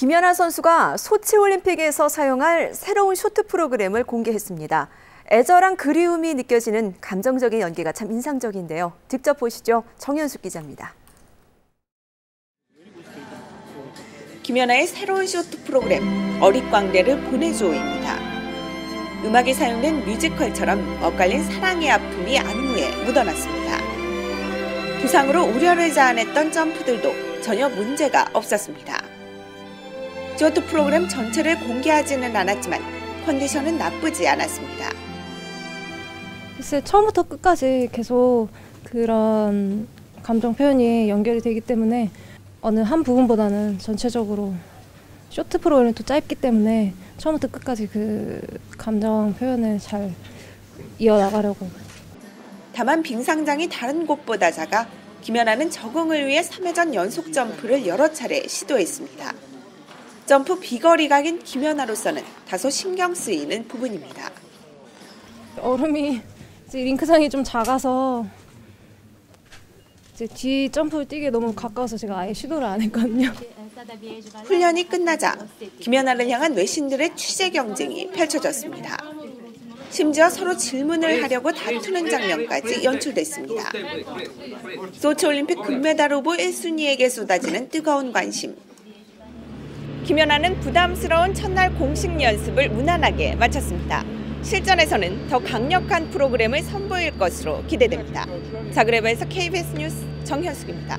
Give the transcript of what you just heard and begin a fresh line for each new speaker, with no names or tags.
김연아 선수가 소치 올림픽에서 사용할 새로운 쇼트 프로그램을 공개했습니다. 애절한 그리움이 느껴지는 감정적인 연기가 참 인상적인데요. 직접 보시죠. 정현숙 기자입니다.
김연아의 새로운 쇼트 프로그램 어릿광대를 보내줘입니다. 음악이 사용된 뮤지컬처럼 엇갈린 사랑의 아픔이 안무에 묻어났습니다. 부상으로 우려를 자아냈던 점프들도 전혀 문제가 없었습니다. 쇼트 프로그램 전체를 공개하지는 않았지만 컨디션은 나쁘지 않았습니다.
글쎄 처음부터 끝까지 계속 그런 감정 표현이 연결이 되기 때문에 어느 한 부분보다는 전체적으로 쇼트 프로그램이 또 짧기 때문에 처음부터 끝까지 그 감정 표현을 잘 이어나가려고
다만 빙상장이 다른 곳보다 작아 김연아는 적응을 위해 3회전 연속 점프를 여러 차례 시도했습니다. 점프 비거리 각인 김연아로서는 다소 신경 쓰이는 부분입니다.
얼음이 이제 링크장이 좀 작아서 이제 뒤 점프를 뛰기 너무 가까워서 제가 아예 시도를 안 했거든요.
훈련이 끝나자 김연아를 향한 외신들의 취재 경쟁이 펼쳐졌습니다. 심지어 서로 질문을 하려고 다투는 장면까지 연출됐습니다. 소치올림픽 금메달 후보 1순위에게 쏟아지는 뜨거운 관심. 김연아는 부담스러운 첫날 공식 연습을 무난하게 마쳤습니다. 실전에서는 더 강력한 프로그램을 선보일 것으로 기대됩니다. 자그레브에서 KBS 뉴스 정현숙입니다.